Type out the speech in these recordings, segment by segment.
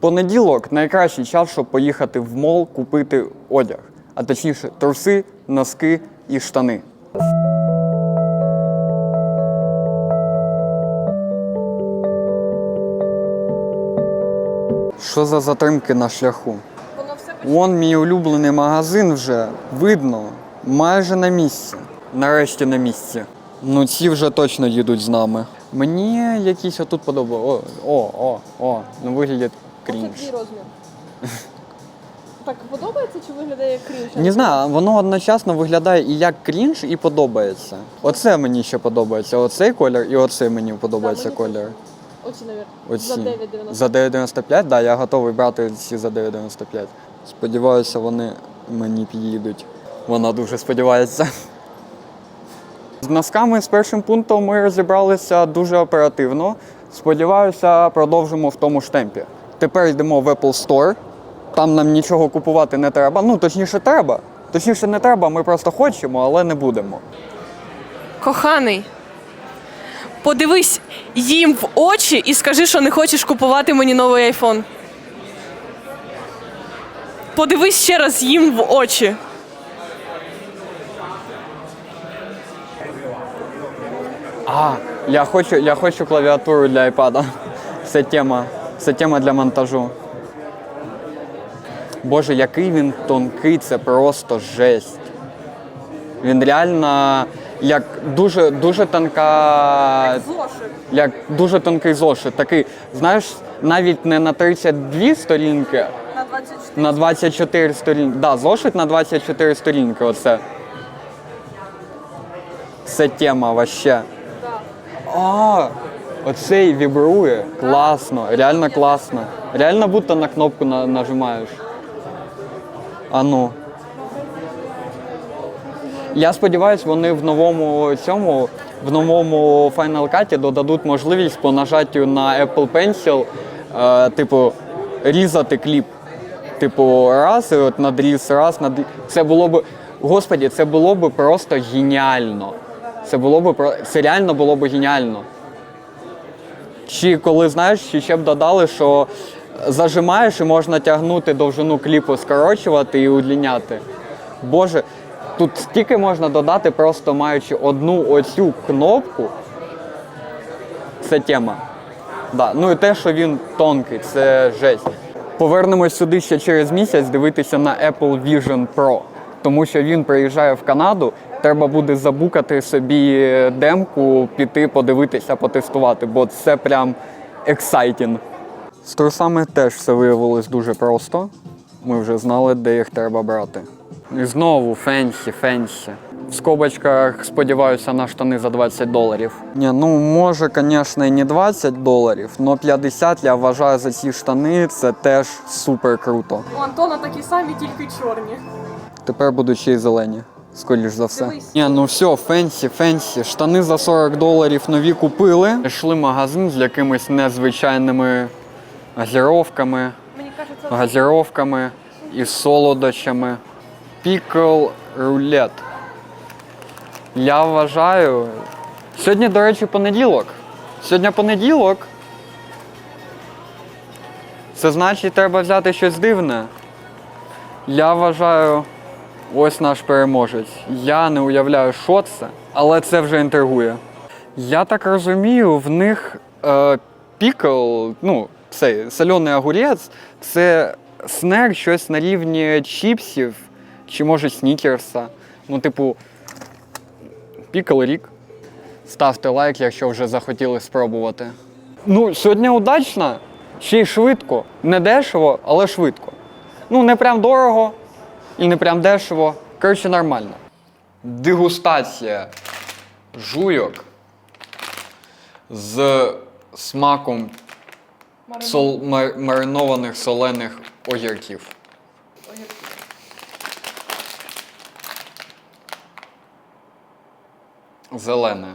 Понеділок найкращий час, щоб поїхати в мол купити одяг, а точніше труси, носки і штани. Що за затримки на шляху? Вон мій улюблений магазин вже видно, майже на місці. Нарешті на місці. Ну ці вже точно їдуть з нами. Мені якісь отут подобається. О, о, о, о, ну виглядять Це крінж. твій розмір. Так подобається чи виглядає як крінж? Не знаю, воно одночасно виглядає і як крінж, і подобається. Оце мені ще подобається. Оцей колір і оцей мені подобається мені колір. Оці, навіть. Оці. За 9,90. За 9,95, так, да, я готовий брати ці за 9,95. Сподіваюся, вони мені підійдуть. Вона дуже сподівається. З носками з першим пунктом ми розібралися дуже оперативно. Сподіваюся, продовжимо в тому ж темпі. Тепер йдемо в Apple Store. Там нам нічого купувати не треба. Ну, точніше, треба. Точніше, не треба, ми просто хочемо, але не будемо. Коханий, подивись їм в очі і скажи, що не хочеш купувати мені новий айфон. Подивись ще раз їм в очі. А, я хочу, я хочу клавіатуру для iPad. Це тема. Це тема для монтажу. Боже, який він тонкий, це просто жесть. Він реально як дуже, дуже тонка. Зошит. Як дуже тонкий зошит. Такий, знаєш, навіть не на 32 сторінки, На 24. на 24 сторінки. Да, зошит на 24 сторінки. Оце. Це тема вообще. А, оцей вібрує. Класно, реально класно. Реально будто на кнопку на, нажимаєш. А ну. Я сподіваюся, вони в новому цьому, в новому Final Cut додадуть можливість по нажаттю на Apple Pencil, е, типу, різати кліп. Типу, раз, і от надріз, раз, надріз. Це було б. Господі, це було б просто геніально. Це було б це реально було б геніально. Чи коли знаєш, ще б додали, що зажимаєш і можна тягнути довжину кліпу, скорочувати і удліняти. Боже, тут стільки можна додати, просто маючи одну оцю кнопку. Це тема. Да. Ну і те, що він тонкий, це жесть. Повернемось сюди ще через місяць дивитися на Apple Vision Pro, тому що він приїжджає в Канаду. Треба буде забукати собі демку, піти подивитися, потестувати, бо це прям ексайтінг. З трусами теж все виявилось дуже просто. Ми вже знали, де їх треба брати. І знову фенсі, фенсі. В скобочках сподіваюся на штани за 20 доларів. Ні, ну може, звісно, і не 20 доларів, але 50 я вважаю за ці штани це теж супер круто. У Антона такі самі, тільки чорні. Тепер будуть ще й зелені, скоріш за все. Ні, ну все, фенсі, фенсі. Штани за 40 доларів нові купили. Пішли в магазин з якимись незвичайними газіровками, газіровками і солодощами. Пікл рулет. Я вважаю. Сьогодні, до речі, понеділок. Сьогодні понеділок. Це значить, треба взяти щось дивне. Я вважаю, ось наш переможець. Я не уявляю, що це, але це вже інтригує. Я так розумію, в них е, пікл, ну, цей соляний огурець, це снек щось на рівні чіпсів чи може снікерса. Ну, типу, пікл рік. Ставте лайк, якщо вже захотіли спробувати. Ну, сьогодні удачно, ще й швидко. Не дешево, але швидко. Ну, не прям дорого і не прям дешево. Коротше, нормально. Дегустація жуйок з смаком сол, мар- маринованих солених огірків. Зелене.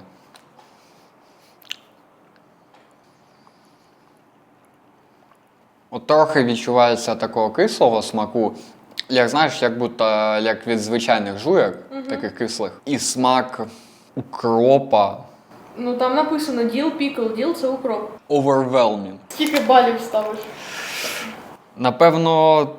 От трохи відчувається такого кислого смаку, як знаєш, як будто як від звичайних жуйок, таких кислих. І смак укропа. Ну там написано діл, пікл, діл це укроп. Overwhelming. Скільки балів ставиш? Напевно,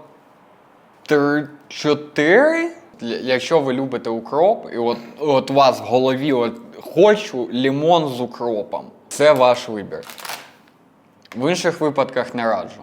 три-чотири. Якщо ви любите укроп, і от, от у вас в голові от, хочу лімон з укропом. Це ваш вибір. В інших випадках не раджу.